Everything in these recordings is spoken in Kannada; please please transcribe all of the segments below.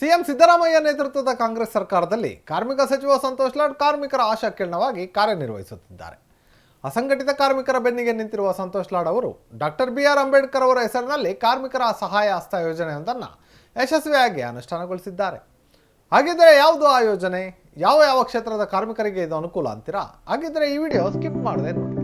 ಸಿಎಂ ಸಿದ್ದರಾಮಯ್ಯ ನೇತೃತ್ವದ ಕಾಂಗ್ರೆಸ್ ಸರ್ಕಾರದಲ್ಲಿ ಕಾರ್ಮಿಕ ಸಚಿವ ಸಂತೋಷ್ ಲಾಡ್ ಕಾರ್ಮಿಕರ ಆಶಾಕಿರಣವಾಗಿ ಕಾರ್ಯನಿರ್ವಹಿಸುತ್ತಿದ್ದಾರೆ. ಅಸಂಘಟಿತ ಕಾರ್ಮಿಕರ ಬೆನ್ನಿಗೆ ನಿಂತಿರುವ ಸಂತೋಷ್ ಲಾಡ್ ಅವರು ಡಾಕ್ಟರ್ ಬಿ ಆರ್ ಅಂಬೇಡ್ಕರ್ ಅವರ ಹೆಸರಿನಲ್ಲಿ ಕಾರ್ಮಿಕರ ಸಹಾಯ ಹಸ್ತ ಯೋಜನೆಯೊಂದನ್ನು ಯಶಸ್ವಿಯಾಗಿ ಅನುಷ್ಠಾನಗೊಳಿಸಿದ್ದಾರೆ. ಹಾಗಿದ್ರೆ ಯಾವುದು ಆ ಯೋಜನೆ? ಯಾವ ಯಾವ ಕ್ಷೇತ್ರದ ಕಾರ್ಮಿಕರಿಗೆ ಇದು ಅನುಕೂಲ ಅಂತೀರಾ? ಹಾಗಿದ್ರೆ ಈ ವಿಡಿಯೋ ಸ್ಕಿಪ್ ಮಾಡದೆ ನೋಡಿ.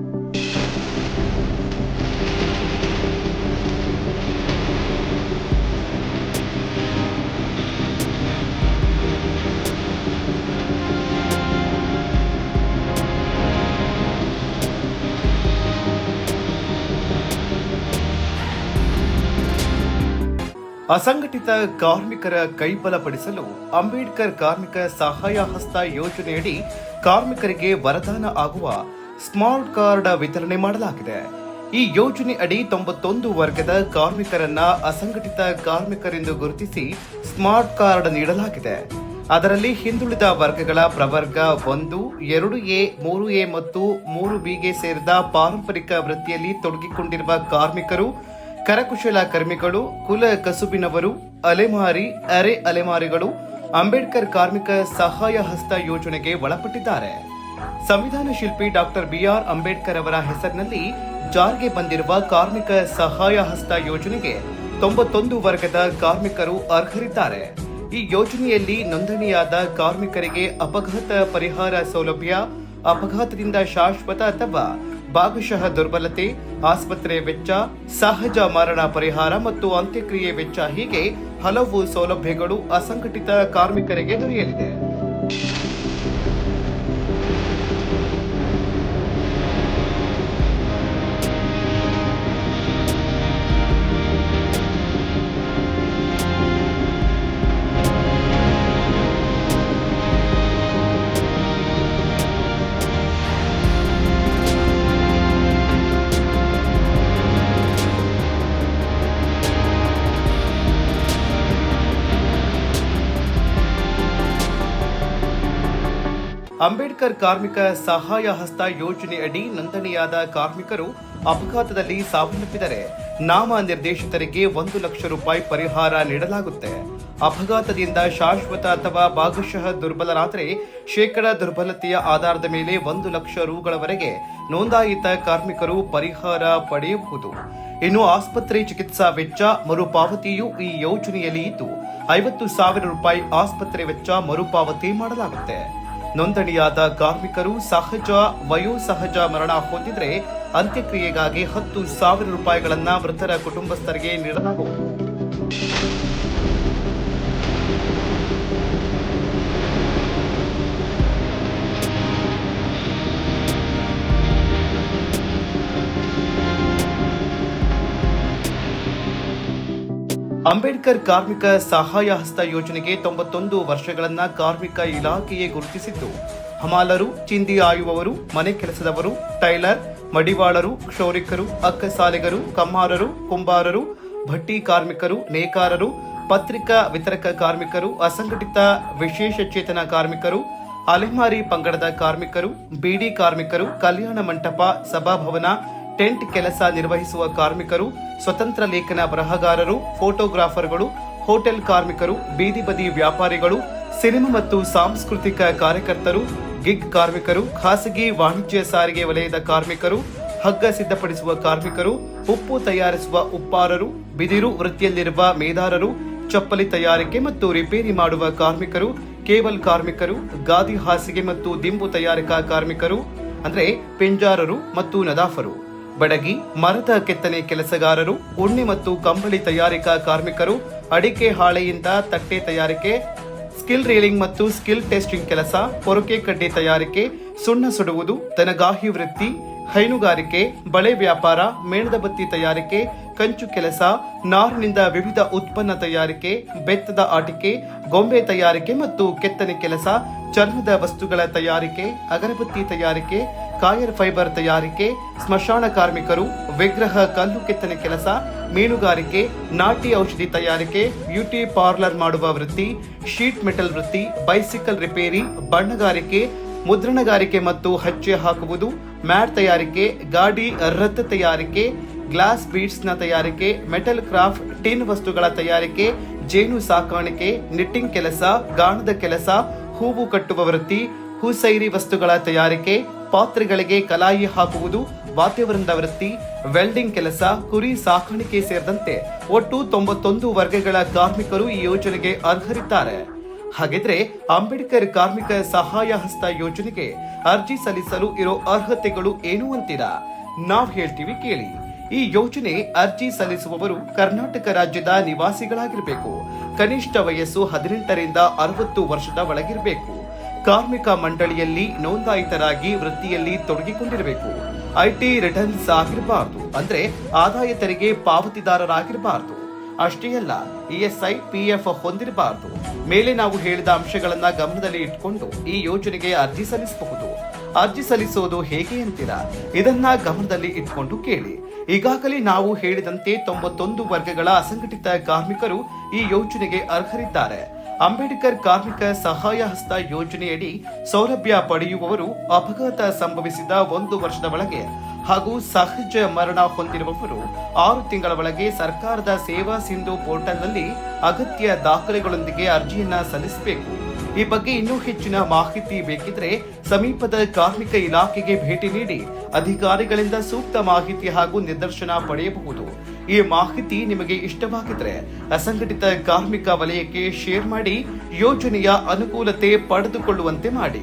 ಅಸಂಘಟಿತ ಕಾರ್ಮಿಕರ ಕೈಬಲಪಡಿಸಲು ಅಂಬೇಡ್ಕರ್ ಕಾರ್ಮಿಕ ಸಹಾಯ ಹಸ್ತ ಯೋಜನೆಯಡಿ ಕಾರ್ಮಿಕರಿಗೆ ವರದಾನ ಆಗುವ ಸ್ಮಾರ್ಟ್ ಕಾರ್ಡ್ ವಿತರಣೆ ಮಾಡಲಾಗಿದೆ. ಈ ಯೋಜನೆ ಅಡಿ ತೊಂಬತ್ತೊಂದು ವರ್ಗದ ಕಾರ್ಮಿಕರನ್ನ ಅಸಂಘಟಿತ ಕಾರ್ಮಿಕರೆಂದು ಗುರುತಿಸಿ ಸ್ಮಾರ್ಟ್ ಕಾರ್ಡ್ ನೀಡಲಾಗಿದೆ. ಅದರಲ್ಲಿ ಹಿಂದುಳಿದ ವರ್ಗಗಳ ಪ್ರವರ್ಗ ಒಂದು, ಎರಡು ಎ, ಮೂರು ಎ ಮತ್ತು ಮೂರು ಬಿಗೆ ಸೇರಿದ ಪಾರಂಪರಿಕ ವೃತ್ತಿಯಲ್ಲಿ ತೊಡಗಿಕೊಂಡಿರುವ ಕಾರ್ಮಿಕರು ಕರಕುಶಲ ಕರ್ಮಿಗಳು, ಕುಲ ಕಸುಬಿನವರು, ಅಲೆಮಾರಿ, ಅರೆ ಅಲೆಮಾರಿಗಳು, ಅಂಬೇಡ್ಕರ್ ಕಾರ್ಮಿಕ ಸಹಾಯ ಹಸ್ತ ಯೋಜನೆಗೆ ಒಳಪಟ್ಟಿದ್ದಾರೆ. ಸಂವಿಧಾನ ಶಿಲ್ಪಿ ಡಾಕ್ಟರ್ ಬಿಆರ್ ಅಂಬೇಡ್ಕರ್ ಅವರ ಹೆಸರಿನಲ್ಲಿ ಜಾರಿಗೆ ಬಂದಿರುವ ಕಾರ್ಮಿಕ ಸಹಾಯ ಹಸ್ತ ಯೋಜನೆಗೆ ತೊಂಬತ್ತೊಂದು ವರ್ಗದ ಕಾರ್ಮಿಕರು ಅರ್ಹರಿದ್ದಾರೆ. ಈ ಯೋಜನೆಯಲ್ಲಿ ನೋಂದಣಿಯಾದ ಕಾರ್ಮಿಕರಿಗೆ ಅಪಘಾತ ಪರಿಹಾರ ಸೌಲಭ್ಯ, ಅಪಘಾತದಿಂದ ಶಾಶ್ವತ ಅಥವಾ ಭಾಗಶಃ ದುರ್ಬಲತೆ, ಆಸ್ಪತ್ರೆ ವೆಚ್ಚ, ಸಹಜ ಮರಣ ಪರಿಹಾರ ಮತ್ತು ಅಂತ್ಯಕ್ರಿಯೆ ವೆಚ್ಚ ಹೀಗೆ ಹಲವು ಸೌಲಭ್ಯಗಳು ಅಸಂಘಟಿತ ಕಾರ್ಮಿಕರಿಗೆ ದೊರೆಯಲಿದೆ. ಅಂಬೇಡ್ಕರ್ ಕಾರ್ಮಿಕ ಸಹಾಯ ಹಸ್ತ ಯೋಜನೆ ಅಡಿ ನೋಂದಣಿಯಾದ ಕಾರ್ಮಿಕರು ಅಪಘಾತದಲ್ಲಿ ಸಾವನ್ನಪ್ಪಿದರೆ ನಾಮ ನಿರ್ದೇಶಿತರಿಗೆ ಒಂದು ಲಕ್ಷ ರೂಪಾಯಿ ಪರಿಹಾರ ನೀಡಲಾಗುತ್ತೆ. ಅಪಘಾತದಿಂದ ಶಾಶ್ವತ ಅಥವಾ ಭಾಗಶಃ ದುರ್ಬಲರಾದರೆ ಶೇಕಡ ದುರ್ಬಲತೆಯ ಆಧಾರದ ಮೇಲೆ ಒಂದು ಲಕ್ಷ ರೂಗಳವರೆಗೆ ನೋಂದಾಯಿತ ಕಾರ್ಮಿಕರು ಪರಿಹಾರ ಪಡೆಯಬಹುದು. ಇನ್ನು ಆಸ್ಪತ್ರೆ ಚಿಕಿತ್ಸಾ ವೆಚ್ಚ ಮರುಪಾವತಿಯು ಈ ಯೋಜನೆಯಲ್ಲಿ ಇದ್ದು, ಐವತ್ತು ಸಾವಿರ ರೂಪಾಯಿ ಆಸ್ಪತ್ರೆ ವೆಚ್ಚ ಮರುಪಾವತಿ ಮಾಡಲಾಗುತ್ತೆ. ನೋಂದಣಿಯಾದ ಕಾರ್ಮಿಕರು ಸಹಜ ವಯೋಸಹಜ ಮರಣ ಹೊಂದಿದ್ರೆ ಅಂತ್ಯಕ್ರಿಯೆಗಾಗಿ ಹತ್ತು ಸಾವಿರ ರೂಪಾಯಿಗಳನ್ನು ಮೃತರ ಕುಟುಂಬಸ್ಥರಿಗೆ ನೀಡಲಾಗುವುದು. ಅಂಬೇಡ್ಕರ್ ಕಾರ್ಮಿಕ ಸಹಾಯ ಹಸ್ತ ಯೋಜನೆಗೆ ತೊಂಬತ್ತೊಂದು ವರ್ಷಗಳನ್ನ ಕಾರ್ಮಿಕ ಇಲಾಖೆಯೇ ಗುರುತಿಸಿದ್ದು. ಹಮಾಲರು, ಚಿಂದಿ ಆಯುವವರು, ಮನೆ ಕೆಲಸದವರು, ಟೈಲರ್, ಮಡಿವಾಳರು, ಕ್ಷೌರಿಕರು, ಅಕ್ಕಸಾಲಿಗರು ಕಮ್ಮಾರರು ಕುಂಬಾರರು, ಭಟ್ಟಿ ಕಾರ್ಮಿಕರು, ನೇಕಾರರು, ಪತ್ರಿಕಾ ವಿತರಕ ಕಾರ್ಮಿಕರು, ಅಸಂಘಟಿತ ವಿಶೇಷ ಚೇತನ ಕಾರ್ಮಿಕರು, ಅಲೆಮಾರಿ ಪಂಗಡದ ಕಾರ್ಮಿಕರು, ಬಿಡಿ ಕಾರ್ಮಿಕರು, ಕಲ್ಯಾಣ ಮಂಟಪ, ಸಭಾಭವನ ಟೆಂಟ್ ಕೆಲಸ ನಿರ್ವಹಿಸುವ ಕಾರ್ಮಿಕರು, ಸ್ವತಂತ್ರ ಲೇಖನ ಬರಹಗಾರರು, ಫೋಟೋಗ್ರಾಫರ್ಗಳು, ಹೋಟೆಲ್ ಕಾರ್ಮಿಕರು, ಬೀದಿ ಬದಿ ವ್ಯಾಪಾರಿಗಳು, ಸಿನಿಮಾ ಮತ್ತು ಸಾಂಸ್ಕೃತಿಕ ಕಾರ್ಯಕರ್ತರು, ಗಿಗ್ ಕಾರ್ಮಿಕರು, ಖಾಸಗಿ ವಾಣಿಜ್ಯ ಸಾರಿಗೆ ವಲಯದ ಕಾರ್ಮಿಕರು, ಹಗ್ಗ ಸಿದ್ಧಪಡಿಸುವ ಕಾರ್ಮಿಕರು, ಉಪ್ಪು ತಯಾರಿಸುವ ಉಪ್ಪಾರರು, ಬಿದಿರು ವೃತ್ತಿಯಲ್ಲಿರುವ ಮೇದಾರರು ಚಪ್ಪಲಿ ತಯಾರಿಕೆ ಮತ್ತು ರಿಪೇರಿ ಮಾಡುವ ಕಾರ್ಮಿಕರು, ಕೇಬಲ್ ಕಾರ್ಮಿಕರು, ಗಾದಿ ಹಾಸಿಗೆ ಮತ್ತು ದಿಂಬು ತಯಾರಿಕಾ ಕಾರ್ಮಿಕರು, ಅಂದರೆ ಪಿಂಜಾರರು ಮತ್ತು ನದಾಫರು. ಬಡಗಿ, ಮರದ ಕೆತ್ತನೆ ಕೆಲಸಗಾರರು, ಉಣ್ಣೆ ಮತ್ತು ಕಂಬಳಿ ತಯಾರಿಕಾ ಕಾರ್ಮಿಕರು, ಅಡಿಕೆ ಹಾಳೆಯಿಂದ ತಟ್ಟೆ ತಯಾರಿಕೆ, ಸ್ಕಿಲ್ ರೀಲಿಂಗ್ ಮತ್ತು ಸ್ಕಿಲ್ ಟೆಸ್ಟಿಂಗ್ ಕೆಲಸ, ಪೊರಕೆ ಕಡ್ಡಿ ತಯಾರಿಕೆ, ಸುಣ್ಣ ಸುಡುವುದು, ದನಗಾಹಿ ವೃತ್ತಿ, ಹೈನುಗಾರಿಕೆ, ಬಳೆ ವ್ಯಾಪಾರ, ಮೇಣದ ಬತ್ತಿ ತಯಾರಿಕೆ, ಕಂಚು ಕೆಲಸ, ನಾರಿನಿಂದ ವಿವಿಧ ಉತ್ಪನ್ನ ತಯಾರಿಕೆ, ಬೆತ್ತದ ಆಟಿಕೆ, ಗೊಂಬೆ ತಯಾರಿಕೆ ಮತ್ತು ಕೆತ್ತನೆ ಕೆಲಸ, ಚರ್ಮದ ವಸ್ತುಗಳ ತಯಾರಿಕೆ, ಅಗರಬತ್ತಿ ತಯಾರಿಕೆ ಕಾಯರ್ ಫೈಬರ್ ತಯಾರಿಕೆ, ಸ್ಮಶಾನ ಕಾರ್ಮಿಕರು, ವಿಗ್ರಹ ಕಲ್ಲು ಕೆತ್ತನೆ ಕೆಲಸ, ಮೀನುಗಾರಿಕೆ, ನಾಟಿ ಔಷಧಿ ತಯಾರಿಕೆ, ಬ್ಯೂಟಿ ಪಾರ್ಲರ್ ಮಾಡುವ ವೃತ್ತಿ, ಶೀಟ್ ಮೆಟಲ್ ವೃತ್ತಿ, ಬೈಸಿಕಲ್ ರಿಪೇರಿ, ಬಣ್ಣಗಾರಿಕೆ, ಮುದ್ರಣಗಾರಿಕೆ ಮತ್ತು ಹಚ್ಚೆ ಹಾಕುವುದು, ಮ್ಯಾಟ್ ತಯಾರಿಕೆ, ಗಾಡಿ ರಥ ತಯಾರಿಕೆ, ಗ್ಲಾಸ್ ಬೀಡ್ಸ್ನ ತಯಾರಿಕೆ, ಮೆಟಲ್ ಕ್ರಾಫ್ಟ್, ಟಿನ್ ವಸ್ತುಗಳ ತಯಾರಿಕೆ, ಜೇನು ಸಾಕಾಣಿಕೆ, ನಿಟ್ಟಿಂಗ್ ಕೆಲಸ, ಗಾಣದ ಕೆಲಸ, ಹೂವು ಕಟ್ಟುವ ವೃತ್ತಿ, ಹೂಸೈರಿ ವಸ್ತುಗಳ ತಯಾರಿಕೆ ಪಾತ್ರೆಗಳಿಗೆ ಕಲಾಯಿ ಹಾಕುವುದು ವಾದ್ಯವೃಂದ ವೃತ್ತಿ ವೆಲ್ಡಿಂಗ್ ಕೆಲಸ, ಕುರಿ ಸಾಕಾಣಿಕೆ ಸೇರಿದಂತೆ ಒಟ್ಟು ತೊಂಬತ್ತೊಂದು ವರ್ಗಗಳ ಕಾರ್ಮಿಕರು ಈ ಯೋಜನೆಗೆ ಅರ್ಹರಿದ್ದಾರೆ. ಹಾಗಿದ್ರೆ ಅಂಬೇಡ್ಕರ್ ಕಾರ್ಮಿಕ ಸಹಾಯ ಹಸ್ತ ಯೋಜನೆಗೆ ಅರ್ಜಿ ಸಲ್ಲಿಸಲು ಇರೋ ಅರ್ಹತೆಗಳು ಏನು ಅಂತೀರಾ? ನಾವ್ ಹೇಳ್ತೀವಿ ಕೇಳಿ. ಈ ಯೋಜನೆ ಅರ್ಜಿ ಸಲ್ಲಿಸುವವರು ಕರ್ನಾಟಕ ರಾಜ್ಯದ ನಿವಾಸಿಗಳಾಗಿರಬೇಕು. ಕನಿಷ್ಠ ವಯಸ್ಸು ಹದಿನೆಂಟರಿಂದ ಅರವತ್ತು ವರ್ಷದ ಒಳಗಿರಬೇಕು. ಕಾರ್ಮಿಕ ಮಂಡಳಿಯಲ್ಲಿ ನೋಂದಾಯಿತರಾಗಿ ವೃತ್ತಿಯಲ್ಲಿ ತೊಡಗಿಕೊಂಡಿರಬೇಕು. ಐಟಿ ರಿಟರ್ನ್ಸ್ ಆಗಿರಬಾರದು. ಅಂದ್ರೆ ಆದಾಯ ತೆರಿಗೆ ಪಾವತಿದಾರರಾಗಿರಬಾರದು. ಅಷ್ಟೇ ಅಲ್ಲ ಇಎಸ್ಐ ಪಿಎಫ್ ಹೊಂದಿರಬಾರದು. ಮೇಲೆ ನಾವು ಹೇಳಿದ ಅಂಶಗಳನ್ನ ಗಮನದಲ್ಲಿ ಇಟ್ಕೊಂಡು ಈ ಯೋಜನೆಗೆ ಅರ್ಜಿ ಸಲ್ಲಿಸಬಹುದು. ಅರ್ಜಿ ಸಲ್ಲಿಸೋದು ಹೇಗೆ ಅಂತೀರಾ? ಇದನ್ನ ಗಮನದಲ್ಲಿ ಇಟ್ಕೊಂಡು ಕೇಳಿ. ಈಗಾಗಲೇ ನಾವು ಹೇಳಿದಂತೆ ತೊಂಬತ್ತೊಂದು ವರ್ಗಗಳ ಅಸಂಘಟಿತ ಕಾರ್ಮಿಕರು ಈ ಯೋಜನೆಗೆ ಅರ್ಹರಿದ್ದಾರೆ. ಅಂಬೇಡ್ಕರ್ ಕಾರ್ಮಿಕ ಸಹಾಯ ಹಸ್ತ ಯೋಜನೆಯಡಿ ಸೌಲಭ್ಯ ಪಡೆಯುವವರು ಅಪಘಾತ ಸಂಭವಿಸಿದ ಒಂದು ವರ್ಷದ ಒಳಗೆ ಹಾಗೂ ಸಹಜ ಮರಣ ಹೊಂದಿರುವವರು ಆರು ತಿಂಗಳ ಒಳಗೆ ಸರ್ಕಾರದ ಸೇವಾ ಸಿಂಧು ಪೋರ್ಟಲ್ನಲ್ಲಿ ಅಗತ್ಯ ದಾಖಲೆಗಳೊಂದಿಗೆ ಅರ್ಜಿಯನ್ನ ಸಲ್ಲಿಸಬೇಕು. ಈ ಬಗ್ಗೆ ಇನ್ನೂ ಹೆಚ್ಚಿನ ಮಾಹಿತಿ ಬೇಕಿದ್ರೆ ಸಮೀಪದ ಕಾರ್ಮಿಕ ಇಲಾಖೆಗೆ ಭೇಟಿ ನೀಡಿ ಅಧಿಕಾರಿಗಳಿಂದ ಸೂಕ್ತ ಮಾಹಿತಿ ಹಾಗೂ ನಿದರ್ಶನ ಪಡೆಯಬಹುದು. ಈ ಮಾಹಿತಿ ನಿಮಗೆ ಇಷ್ಟವಾಗಿದ್ರೆ ಅಸಂಘಟಿತ ಕಾರ್ಮಿಕ ವಲಯಕ್ಕೆ ಶೇರ್ ಮಾಡಿ ಯೋಜನೆಯ ಅನುಕೂಲತೆ ಪಡೆದುಕೊಳ್ಳುವಂತೆ ಮಾಡಿ.